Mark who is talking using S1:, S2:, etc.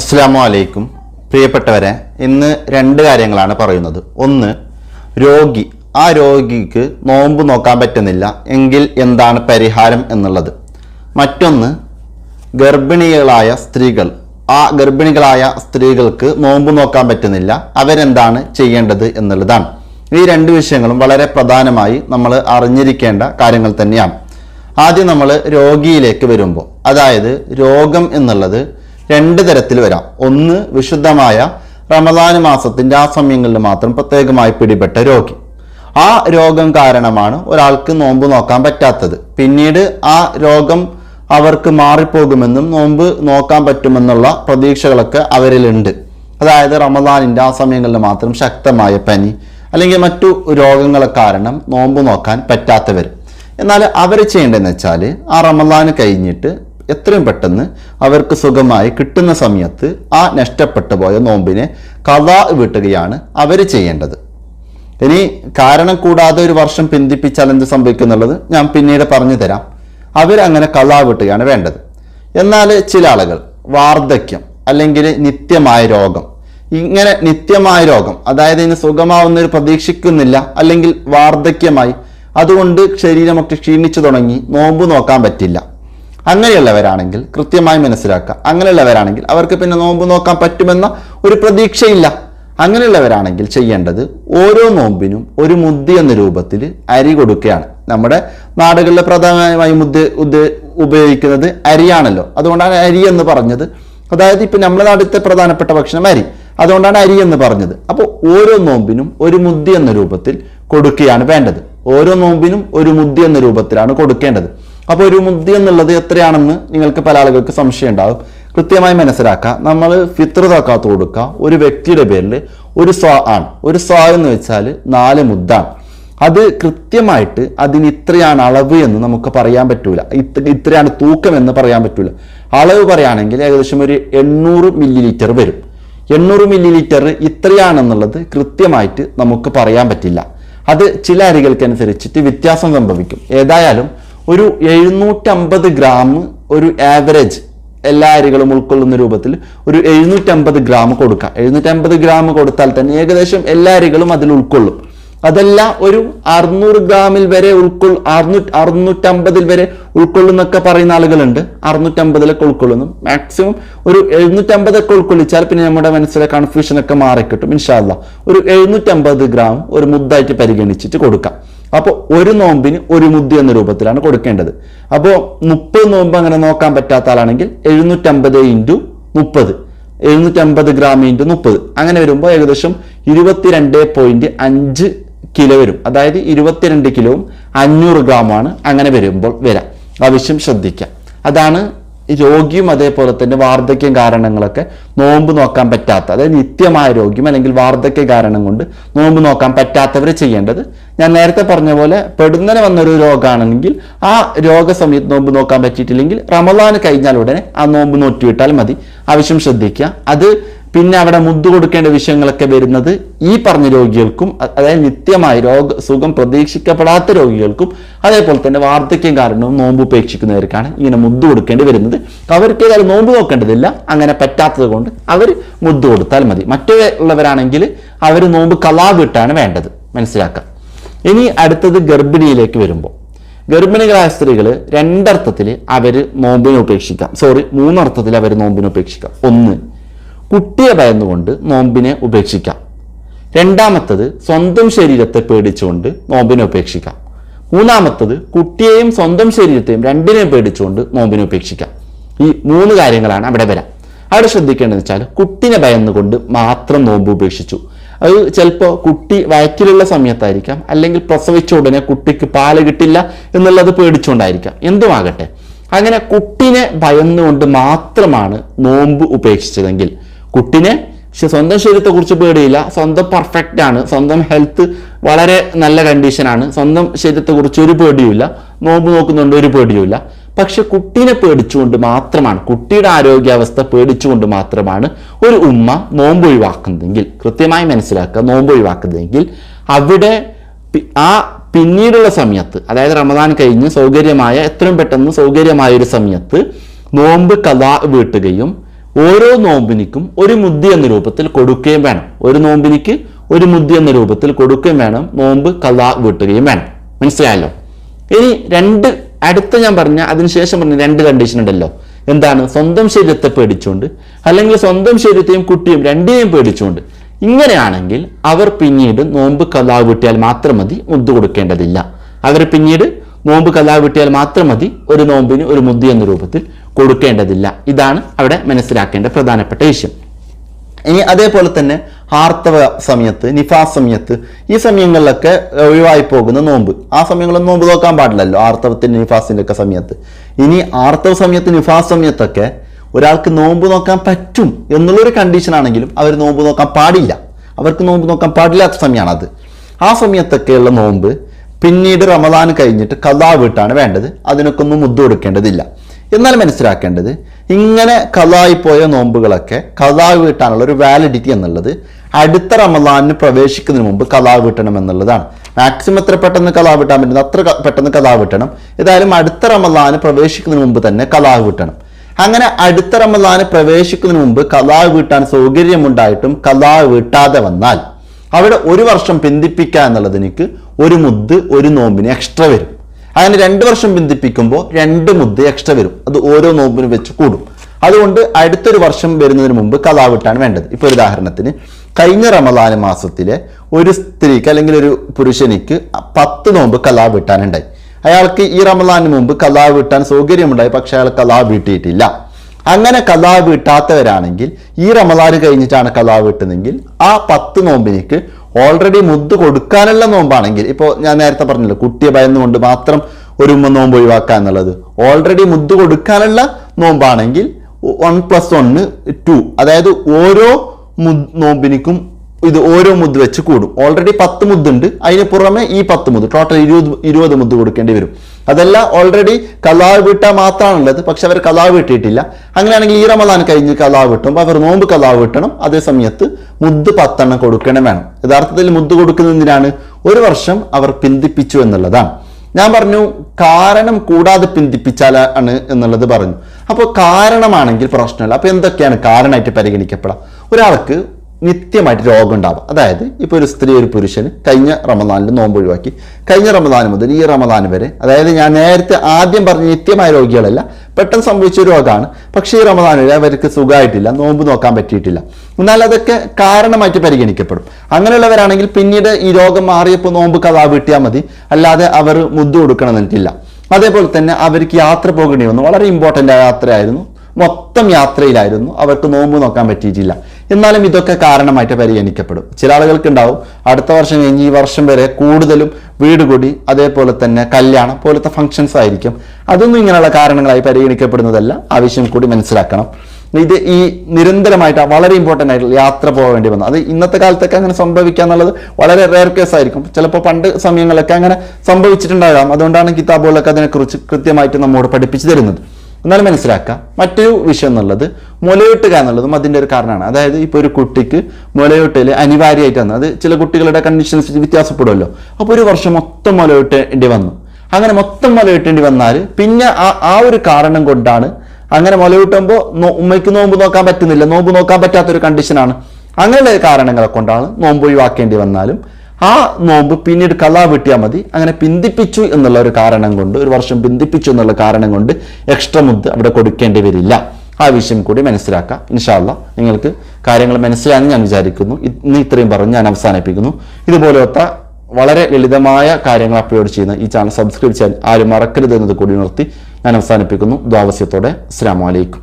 S1: അസ്സാം വലൈക്കും പ്രിയപ്പെട്ടവരെ ഇന്ന് രണ്ട് കാര്യങ്ങളാണ് പറയുന്നത്. ഒന്ന് രോഗി. ആ രോഗിക്ക് നോമ്പ് നോക്കാൻ പറ്റുന്നില്ല. എങ്കിൽ എന്താണ് പരിഹാരം എന്നുള്ളത്. മറ്റൊന്ന് ഗർഭിണികളായ സ്ത്രീകൾ. ആ ഗർഭിണികളായ സ്ത്രീകൾക്ക് നോമ്പ് നോക്കാൻ പറ്റുന്നില്ല. അവരെന്താണ് ചെയ്യേണ്ടത് എന്നുള്ളതാണ്. ഈ രണ്ട് വിഷയങ്ങളും വളരെ പ്രധാനമായി നമ്മൾ അറിഞ്ഞിരിക്കേണ്ട കാര്യങ്ങൾ തന്നെയാണ്. ആദ്യം നമ്മൾ രോഗിയിലേക്ക് വരുമ്പോൾ അതായത് രോഗം എന്നുള്ളത് രണ്ട് തരത്തിൽ വരാം. ഒന്ന് വിശുദ്ധമായ റമദാൻ മാസത്തിന്റെ ആ സമയങ്ങളിൽ മാത്രം പ്രത്യേകമായി പിടിപെട്ട രോഗി. ആ രോഗം കാരണമാണ് ഒരാൾക്ക് നോമ്പ് നോക്കാൻ പറ്റാത്തത്. പിന്നീട് ആ രോഗം അവർക്ക് മാറിപ്പോകുമെന്നും നോമ്പ് നോക്കാൻ പറ്റുമെന്നുള്ള പ്രതീക്ഷകളൊക്കെ അവരിലുണ്ട്. അതായത് റമദാനിന്റെ ആ സമയങ്ങളിൽ മാത്രം ശക്തമായ പനി അല്ലെങ്കിൽ മറ്റു രോഗങ്ങളെ കാരണം നോമ്പ് നോക്കാൻ പറ്റാത്തവർ. എന്നാൽ അവർ ചെയ്യേണ്ടതെന്ന് വെച്ചാൽ ആ റമദാന് കഴിഞ്ഞിട്ട് എത്രയും പെട്ടെന്ന് അവർക്ക് സുഖമായി കിട്ടുന്ന സമയത്ത് ആ നഷ്ടപ്പെട്ടു പോയ നോമ്പിനെ കഥാ വീട്ടുകയാണ് അവർ ചെയ്യേണ്ടത്. ഇനി കാരണം കൂടാതെ ഒരു വർഷം പിന്തിപ്പിച്ചാൽ എന്ത് സംഭവിക്കും എന്നുള്ളത് ഞാൻ പിന്നീട് പറഞ്ഞു തരാം. അവരങ്ങനെ കഥാ വീട്ടുകയാണ് വേണ്ടത്. എന്നാൽ ചില ആളുകൾ വാർദ്ധക്യം അല്ലെങ്കിൽ നിത്യമായ രോഗം ഇങ്ങനെ നിത്യമായ രോഗം അതായത് ഇനി സുഖമാവുന്ന ഒരു പ്രതീക്ഷിക്കുന്നില്ല അല്ലെങ്കിൽ വാർദ്ധക്യമായി അതുകൊണ്ട് ശരീരമൊക്കെ ക്ഷീണിച്ചു തുടങ്ങി നോമ്പ് നോക്കാൻ പറ്റില്ല. അങ്ങനെയുള്ളവരാണെങ്കിൽ കൃത്യമായി മനസ്സിലാക്കുക. അങ്ങനെയുള്ളവരാണെങ്കിൽ അവർക്ക് പിന്നെ നോമ്പ് നോക്കാൻ പറ്റുമെന്ന ഒരു പ്രതീക്ഷയില്ല. അങ്ങനെയുള്ളവരാണെങ്കിൽ ചെയ്യേണ്ടത് ഓരോ നോമ്പിനും ഒരു മുദ്ദി എന്ന രൂപത്തിൽ അരി കൊടുക്കുകയാണ്. നമ്മുടെ നാടുകളിലെ പ്രധാനമായി മുദ്ദ ഉപയോഗിക്കുന്നത് അരിയാണല്ലോ. അതുകൊണ്ടാണ് അരി എന്ന് പറഞ്ഞത്. അതായത് ഇപ്പം നമ്മുടെ നാട്ടിലത്തെ പ്രധാനപ്പെട്ട ഭക്ഷണം അരി. അതുകൊണ്ടാണ് അരി എന്ന് പറഞ്ഞത്. അപ്പോൾ ഓരോ നോമ്പിനും ഒരു മുദ്ദി എന്ന രൂപത്തിൽ കൊടുക്കുകയാണ് വേണ്ടത്. ഓരോ നോമ്പിനും ഒരു മുദ്ദി എന്ന രൂപത്തിലാണ് കൊടുക്കേണ്ടത്. അപ്പോൾ ഒരു മുദ്ദി എന്നുള്ളത് എത്രയാണെന്ന് നിങ്ങൾക്ക് പല ആളുകൾക്ക് സംശയം ഉണ്ടാകും കൃത്യമായി മനസ്സിലാക്കുക നമ്മൾ ഫിത്ര തക്കാത്ത് കൊടുക്കുക ഒരു വ്യക്തിയുടെ പേരിൽ ഒരു സ്വാ ആണ്. ഒരു സ്വാ എന്ന് വെച്ചാൽ നാല് മുദ്ദാണ്. അത് കൃത്യമായിട്ട് അതിന് ഇത്രയാണ് അളവ് എന്ന് നമുക്ക് പറയാൻ പറ്റൂല. ഇത്ര ഇത്രയാണ് തൂക്കം എന്ന് പറയാൻ പറ്റൂല. അളവ് പറയുകയാണെങ്കിൽ ഏകദേശം ഒരു എണ്ണൂറ് മില്ലി ലിറ്റർ വരും. എണ്ണൂറ് മില്ലി ലിറ്റർ ഇത്രയാണെന്നുള്ളത് കൃത്യമായിട്ട് നമുക്ക് പറയാൻ പറ്റില്ല. അത് ചില അരികൾക്കനുസരിച്ചിട്ട് വ്യത്യാസം സംഭവിക്കും. ഏതായാലും ഒരു എഴുന്നൂറ്റമ്പത് ഗ്രാം ഒരു ആവറേജ് എല്ലാ അരികളും ഉൾക്കൊള്ളുന്ന രൂപത്തിൽ ഒരു എഴുന്നൂറ്റമ്പത് ഗ്രാം കൊടുക്കുക എഴുന്നൂറ്റമ്പത് ഗ്രാം കൊടുത്താൽ തന്നെ ഏകദേശം എല്ലാ അരികളും അതിൽ ഉൾക്കൊള്ളും. അതല്ല ഒരു അറുന്നൂറ് ഗ്രാമിൽ വരെ ഉൾക്കൊള്ള അറുന്നൂറ്റി അറുന്നൂറ്റമ്പതിൽ വരെ ഉൾക്കൊള്ളുന്നൊക്കെ പറയുന്ന ആളുകളുണ്ട്. അറുന്നൂറ്റമ്പതിലൊക്കെ ഉൾക്കൊള്ളുന്നു. മാക്സിമം ഒരു എഴുന്നൂറ്റമ്പതൊക്കെ ഉൾക്കൊള്ളിച്ചാൽ പിന്നെ നമ്മുടെ മനസ്സിലെ കൺഫ്യൂഷനൊക്കെ മാറിക്കിട്ടും ഇൻഷാല്ല ഒരു എഴുന്നൂറ്റമ്പത് ഗ്രാം ഒരു മുദ്ദായിട്ട് പരിഗണിച്ചിട്ട് കൊടുക്കാം. അപ്പോൾ ഒരു നോമ്പിന് ഒരു മുദ്ദി എന്ന രൂപത്തിലാണ് കൊടുക്കേണ്ടത്. അപ്പോൾ മുപ്പത് നോമ്പ് അങ്ങനെ നോക്കാൻ പറ്റാത്ത ആളാണെങ്കിൽ എഴുന്നൂറ്റമ്പത് ഇന്റു മുപ്പത്. എഴുന്നൂറ്റമ്പത് ഗ്രാം ഇന്റു മുപ്പത്. അങ്ങനെ വരുമ്പോൾ ഏകദേശം ഇരുപത്തിരണ്ട് പോയിന്റ് അഞ്ച് കിലോ വരും. അതായത് ഇരുപത്തിരണ്ട് കിലോവും അഞ്ഞൂറ് ഗ്രാമാണ് അങ്ങനെ വരുമ്പോൾ വരാം. ആവശ്യം ശ്രദ്ധിക്കാം. അതാണ് രോഗിയും അതേപോലെ തന്നെ വാർദ്ധക്യ കാരണങ്ങളൊക്കെ നോമ്പ് നോക്കാൻ പറ്റാത്ത അതായത് നിത്യമായ രോഗ്യം അല്ലെങ്കിൽ വാർദ്ധക്യ കാരണം കൊണ്ട് നോമ്പ് നോക്കാൻ പറ്റാത്തവർ ചെയ്യേണ്ടത്. ഞാൻ നേരത്തെ പറഞ്ഞ പോലെ പെടുന്നനെ വന്നൊരു രോഗമാണെങ്കിൽ ആ രോഗസമയത്ത് നോമ്പ് നോക്കാൻ പറ്റിയിട്ടില്ലെങ്കിൽ റമദാന് കഴിഞ്ഞാൽ ഉടനെ ആ നോമ്പ് നോറ്റിവിട്ടാൽ മതി. ആവശ്യം ശ്രദ്ധിക്കുക. അത് പിന്നെ അവിടെ മുദ്ദു കൊടുക്കേണ്ട വിഷയങ്ങളൊക്കെ വരുന്നത് ഈ പറഞ്ഞ രോഗികൾക്കും അതായത് നിത്യമായി രോഗ സുഖം പ്രതീക്ഷിക്കപ്പെടാത്ത രോഗികൾക്കും അതേപോലെ തന്നെ വാർദ്ധക്യം കാരണവും നോമ്പ് ഉപേക്ഷിക്കുന്നവർക്കാണ് ഇങ്ങനെ മുദ്ദു കൊടുക്കേണ്ടി വരുന്നത്. അവർക്ക് ഏതായാലും നോമ്പ് നോക്കേണ്ടതില്ല. അങ്ങനെ പറ്റാത്തത് കൊണ്ട് അവർ മുദ്ദു കൊടുത്താൽ മതി. മറ്റുള്ളവരാണെങ്കിൽ അവർ നോമ്പ് കലാ വിട്ടാണ് വേണ്ടത്. മനസ്സിലാക്കാം. ഇനി അടുത്തത് ഗർഭിണിയിലേക്ക് വരുമ്പോൾ. ഗർഭിണികളായ സ്ത്രീകൾ രണ്ടർത്ഥത്തിൽ അവർ നോമ്പിനെ ഉപേക്ഷിക്കാം. സോറി മൂന്നർത്ഥത്തിൽ അവർ നോമ്പിനെ ഉപേക്ഷിക്കാം. ഒന്ന് കുട്ടിയെ ഭയന്നുകൊണ്ട് നോമ്പിനെ ഉപേക്ഷിക്കാം. രണ്ടാമത്തത് സ്വന്തം ശരീരത്തെ പേടിച്ചുകൊണ്ട് നോമ്പിനെ ഉപേക്ഷിക്കാം. മൂന്നാമത്തത് കുട്ടിയെയും സ്വന്തം ശരീരത്തെയും രണ്ടിനെയും പേടിച്ചുകൊണ്ട് നോമ്പിനെ ഉപേക്ഷിക്കാം. ഈ മൂന്ന് കാര്യങ്ങളാണ് അവിടെ വരാം. അവിടെ ശ്രദ്ധിക്കേണ്ടതെന്ന് വെച്ചാൽ കുട്ടിനെ ഭയന്നുകൊണ്ട് മാത്രം നോമ്പ് ഉപേക്ഷിച്ചു. അത് ചിലപ്പോൾ കുട്ടി വയറ്റിലുള്ള സമയത്തായിരിക്കാം അല്ലെങ്കിൽ പ്രസവിച്ച ഉടനെ കുട്ടിക്ക് പാൽ കിട്ടില്ല എന്നുള്ളത് പേടിച്ചുകൊണ്ടായിരിക്കാം. എന്തുമാകട്ടെ? അങ്ങനെ കുട്ടിനെ ഭയന്നുകൊണ്ട് മാത്രമാണ് നോമ്പ് ഉപേക്ഷിച്ചതെങ്കിൽ കുട്ടിനെ പക്ഷെ സ്വന്തം ശരീരത്തെക്കുറിച്ച് പേടിയില്ല. സ്വന്തം പെർഫെക്റ്റ് ആണ്. സ്വന്തം ഹെൽത്ത് വളരെ നല്ല കണ്ടീഷനാണ് സ്വന്തം ശരീരത്തെക്കുറിച്ച് ഒരു പേടിയുമില്ല. നോമ്പ് നോക്കുന്നുണ്ട് ഒരു പേടിയുമില്ല. പക്ഷെ കുട്ടീനെ പേടിച്ചുകൊണ്ട് മാത്രമാണ് കുട്ടിയുടെ ആരോഗ്യാവസ്ഥ പേടിച്ചുകൊണ്ട് മാത്രമാണ് ഒരു ഉമ്മ നോമ്പ് ഒഴിവാക്കുന്നതെങ്കിൽ കൃത്യമായി മനസ്സിലാക്കുക നോമ്പ് ഒഴിവാക്കുന്നതെങ്കിൽ അവിടെ ആ പിന്നീടുള്ള സമയത്ത് അതായത് റമദാൻ കഴിഞ്ഞ് സൗകര്യമായ എത്രയും പെട്ടെന്ന് സൗകര്യമായ ഒരു സമയത്ത് നോമ്പ് കഥ വീട്ടുകയും ഓരോ നോമ്പിനിക്കും ഒരു മുദ്ദി എന്ന രൂപത്തിൽ കൊടുക്കുകയും വേണം. ഒരു നോമ്പിനിക്ക് ഒരു മുദ്ദി എന്ന രൂപത്തിൽ കൊടുക്കുകയും വേണം. നോമ്പ് കഥ വീട്ടുകയും വേണം. മനസ്സിലായല്ലോ? ഇനി രണ്ട് അടുത്ത ഞാൻ പറഞ്ഞ അതിനുശേഷം പറഞ്ഞ രണ്ട് കണ്ടീഷൻ ഉണ്ടല്ലോ. എന്താണ്? സ്വന്തം ശരീരത്തെ പേടിച്ചുകൊണ്ട് അല്ലെങ്കിൽ സ്വന്തം ശരീരത്തെയും കുട്ടിയും രണ്ടിനെയും പേടിച്ചുകൊണ്ട്. ഇങ്ങനെയാണെങ്കിൽ അവർ പിന്നീട് നോമ്പ് കലാ വീട്ടിയാൽ മാത്രം മതി മുദ്ദ് കൊടുക്കേണ്ടതില്ല. അവർ പിന്നീട് നോമ്പ് കലാ വീട്ടിയാൽ മാത്രം മതി ഒരു നോമ്പിന് ഒരു മുദ്ദി എന്ന രൂപത്തിൽ കൊടുക്കേണ്ടതില്ല. ഇതാണ് അവിടെ മനസ്സിലാക്കേണ്ട പ്രധാനപ്പെട്ട വിഷയം. ഇനി അതേപോലെ തന്നെ ആർത്തവ സമയത്ത് നിഫാസ് സമയത്ത് ഈ സമയങ്ങളിലൊക്കെ ഒഴിവായി പോകുന്ന നോമ്പ്. ആ സമയങ്ങളിൽ നോമ്പ് നോക്കാൻ പാടില്ലല്ലോ ആർത്തവത്തിന്റെ നിഫാസിന്റെ ഒക്കെ സമയത്ത്. ഇനി ആർത്തവ സമയത്ത് നിഫാസ് സമയത്തൊക്കെ ഒരാൾക്ക് നോമ്പ് നോക്കാൻ പറ്റും എന്നുള്ളൊരു കണ്ടീഷൻ ആണെങ്കിലും അവർ നോമ്പ് നോക്കാൻ പാടില്ല. അവർക്ക് നോമ്പ് നോക്കാൻ പാടില്ലാത്ത സമയമാണ് അത് ആ സമയത്തൊക്കെയുള്ള നോമ്പ് പിന്നീട് റമദാൻ കഴിഞ്ഞിട്ട് കഥാ വീട്ടാണ് വേണ്ടത്. അതിനൊക്കെ ഒന്നും മുദ്ദ കൊടുക്കേണ്ടതില്ല. എന്നാൽ മനസ്സിലാക്കേണ്ടത് ഇങ്ങനെ കഥായി പോയ നോമ്പുകളൊക്കെ കഥാ വീട്ടാനുള്ള ഒരു വാലിഡിറ്റി എന്നുള്ളത് അടുത്ത റമദാനിന് പ്രവേശിക്കുന്നതിന് മുമ്പ് കഥാ വീട്ടണം എന്നുള്ളതാണ്. മാക്സിമം എത്ര പെട്ടെന്ന് കഥാ വീട്ടാൻ പറ്റുന്നത് അത്ര പെട്ടെന്ന് കഥാ വീട്ടണം. ഏതായാലും അടുത്ത റമദാന് പ്രവേശിക്കുന്നതിന് മുമ്പ് തന്നെ കഥാ വീട്ടണം. അങ്ങനെ അടുത്ത റമദാന് പ്രവേശിക്കുന്നതിന് മുമ്പ് കഥാ വീട്ടാൻ സൗകര്യമുണ്ടായിട്ടും കഥാ വീട്ടാതെ വന്നാൽ അവിടെ ഒരു വർഷം പിന്തിപ്പിക്കുക എന്നുള്ളതിനിക്ക് ഒരു മുദ്ദ് ഒരു നോമ്പിന് എക്സ്ട്രാ വരും. അങ്ങനെ രണ്ട് വർഷം ബന്ധിപ്പിക്കുമ്പോൾ രണ്ട് മുദ്ദ എക്സ്ട്രാ വരും. അത് ഓരോ നോമ്പിനും വെച്ച് കൂടും. അതുകൊണ്ട് അടുത്തൊരു വർഷം വരുന്നതിന് മുമ്പ് കലാവിട്ടാണ് വേണ്ടത്. ഇപ്പൊ ഒരു ഉദാഹരണത്തിന് കഴിഞ്ഞ റമദാന മാസത്തിലെ ഒരു സ്ത്രീക്ക് അല്ലെങ്കിൽ ഒരു പുരുഷനിക്ക് പത്ത് നോമ്പ് കലാ വിട്ടാനുണ്ടായി അയാൾക്ക് ഈ റമദാനിന് മുമ്പ് കലാ വിട്ടാൻ സൗകര്യമുണ്ടായി പക്ഷെ അയാൾ കലാ വീട്ടിയിട്ടില്ല അങ്ങനെ കലാ വീട്ടാത്തവരാണെങ്കിൽ ഈ റമദാന് കഴിഞ്ഞിട്ടാണ് കലാ വീട്ടുന്നതെങ്കിൽ ആ പത്ത് നോമ്പിനിക്ക് ഓൾറെഡി മുദ്ദ് കൊടുക്കാനുള്ള നോമ്പാണെങ്കിൽ ഇപ്പോൾ ഞാൻ നേരത്തെ പറഞ്ഞല്ലോ കുട്ടിയെ ഭയന്നുകൊണ്ട് മാത്രം ഒരു ഉമ്മ നോമ്പ് ഒഴിവാക്കുക എന്നുള്ളത്. ഓൾറെഡി മുദ്ദ് കൊടുക്കാനുള്ള നോമ്പാണെങ്കിൽ വൺ പ്ലസ് വണ്ണ് ടു അതായത് ഓരോ നോമ്പിനിക്കും ഇത് ഓരോ മുദ് വെച്ച് കൂടും. ഓൾറെഡി പത്ത് മുദ്ദുണ്ട്. അതിന് പുറമെ ഈ പത്ത് മുദ് ടോട്ടൽ ഇരുപത് ഇരുപത് മുദ് കൊടുക്കേണ്ടി വരും. അതല്ല ഓൾറെഡി കലാ വീട്ടാ മാത്രമാണുള്ളത്. പക്ഷെ അവർ കലാ വീട്ടിയിട്ടില്ല അങ്ങനെയാണെങ്കിൽ ഈ റമദാൻ കഴിഞ്ഞ് കലാ വീട്ടുമ്പോൾ അവർ നോമ്പ് കലാ വീട്ടണം അതേ സമയത്ത് മുദ് പത്തെണ്ണം കൊടുക്കണം വേണം. യഥാർത്ഥത്തിൽ മുദ് കൊടുക്കുന്നതിനാണ് ഒരു വർഷം അവർ പിന്തിപ്പിച്ചു എന്നുള്ളതാണ്. ഞാൻ പറഞ്ഞു കാരണം കൂടാതെ പിന്തിപ്പിച്ചാലാണ് എന്നുള്ളത് പറഞ്ഞു. അപ്പോൾ കാരണമാണെങ്കിൽ പ്രശ്നമില്ല. അപ്പോൾ എന്തൊക്കെയാണ് കാരണമായിട്ട് പരിഗണിക്കപ്പെടാം? ഒരാൾക്ക് നിത്യമായിട്ട് രോഗം ഉണ്ടാവാം. അതായത് ഇപ്പോൾ ഒരു സ്ത്രീ ഒരു പുരുഷന് കഴിഞ്ഞ റമദാനിൽ നോമ്പ് ഒഴിവാക്കി. കഴിഞ്ഞ റമദാൻ മുതൽ ഈ റമദാൻ വരെ അതായത് ഞാൻ നേരത്തെ ആദ്യം പറഞ്ഞ നിത്യമായ രോഗികളല്ല പെട്ടെന്ന് സംഭവിച്ച രോഗമാണ്. പക്ഷേ ഈ റമദാൻ വരെ അവർക്ക് സുഖമായിട്ടില്ല നോമ്പ് നോക്കാൻ പറ്റിയിട്ടില്ല. എന്നാൽ അതൊക്കെ കാരണമായിട്ട് പരിഗണിക്കപ്പെടും. അങ്ങനെയുള്ളവരാണെങ്കിൽ പിന്നീട് ഈ രോഗം മാറിയപ്പോൾ നോമ്പ് കഥാ വീട്ടിയാൽ മതി. അല്ലാതെ അവർ മുദ്ദ കൊടുക്കണമെന്നിട്ടില്ല അതേപോലെ തന്നെ അവർക്ക് യാത്ര പോകേണ്ടി വന്നു. വളരെ ഇമ്പോർട്ടന്റ് യാത്രയായിരുന്നു. മൊത്തം യാത്രയിലായിരുന്നു. അവർക്ക് നോമ്പ് നോക്കാൻ പറ്റിയിട്ടില്ല. എന്നാലും ഇതൊക്കെ കാരണമായിട്ട് പരിഗണിക്കപ്പെടും. ചില ആളുകൾക്ക് ഉണ്ടാവും അടുത്ത വർഷം കഴിഞ്ഞ് ഈ വർഷം വരെ കൂടുതലും വീട് കൂടി അതേപോലെ തന്നെ കല്യാണം പോലത്തെ ഫങ്ഷൻസ് ആയിരിക്കും. അതൊന്നും ഇങ്ങനെയുള്ള കാരണങ്ങളായി പരിഗണിക്കപ്പെടുന്നതല്ല. ആവശ്യം കൂടി മനസ്സിലാക്കണം. ഇത് ഈ നിരന്തരമായിട്ട് വളരെ ഇമ്പോർട്ടന്റ് ആയിട്ടുള്ള യാത്ര പോകാൻ വേണ്ടി വന്നു. അത് ഇന്നത്തെ കാലത്തൊക്കെ അങ്ങനെ സംഭവിക്കുക എന്നുള്ളത് വളരെ റെയർ കേസ് ആയിരിക്കും. ചിലപ്പോൾ പണ്ട് സമയങ്ങളൊക്കെ അങ്ങനെ സംഭവിച്ചിട്ടുണ്ടാകാം. അതുകൊണ്ടാണ് കിതാബുകളൊക്കെ അതിനെക്കുറിച്ച് കൃത്യമായിട്ട് നമ്മോട് പഠിപ്പിച്ചു തരുന്നത്. എന്നാലും മനസ്സിലാക്കുക മറ്റൊരു വിഷയം എന്നുള്ളത് മുലയൂട്ടുക എന്നുള്ളതും അതിന്റെ ഒരു കാരണമാണ്. അതായത് ഇപ്പോൾ ഒരു കുട്ടിക്ക് മുലയൂട്ടൽ അനിവാര്യമായിട്ട് വന്നു. അത് ചില കുട്ടികളുടെ കണ്ടീഷൻസ് വ്യത്യാസപ്പെടുമല്ലോ. അപ്പോൾ ഒരു വർഷം മൊത്തം മുലയൂട്ടേണ്ടി വന്നു. അങ്ങനെ മൊത്തം മുലയൂട്ടേണ്ടി വന്നാൽ പിന്നെ ആ ആ ഒരു കാരണം കൊണ്ടാണ് അങ്ങനെ മുലയൂട്ടുമ്പോൾ ഉമ്മയ്ക്ക് നോമ്പ് നോക്കാൻ പറ്റുന്നില്ല. നോമ്പ് നോക്കാൻ പറ്റാത്തൊരു കണ്ടീഷനാണ് അങ്ങനെയുള്ള കാരണങ്ങളെ കൊണ്ടാണ് നോമ്പ് ഒഴിവാക്കേണ്ടി വന്നാലും ആ നോമ്പ് പിന്നീട് കലാ വെട്ടിയാൽ മതി. അങ്ങനെ പിന്തിപ്പിച്ചു എന്നുള്ള ഒരു കാരണം കൊണ്ട് ഒരു വർഷം പിന്തിപ്പിച്ചു എന്നുള്ള കാരണം കൊണ്ട് എക്സ്ട്രാ മുദ് അവിടെ കൊടുക്കേണ്ടി വരില്ല. ആ വിഷയം കൂടി മനസ്സിലാക്കാം. ഇൻഷാല്ല നിങ്ങൾക്ക് കാര്യങ്ങൾ മനസ്സിലായെന്ന് ഞാൻ വിചാരിക്കുന്നു. ഇന്ന് ഇത്രയും പറഞ്ഞ് ഞാൻ അവസാനിപ്പിക്കുന്നു. ഇതുപോലത്തെ വളരെ ലളിതമായ കാര്യങ്ങൾ അപ്ലോഡ് ചെയ്യുന്ന ഈ ചാനൽ സബ്സ്ക്രൈബ് ചെയ്യാൻ ആരും മറക്കരുത് എന്നത് കൂടി നിർത്തി ഞാൻ അവസാനിപ്പിക്കുന്നു. ദ്വാവസ്യത്തോടെ അസ്സാം വലൈക്കും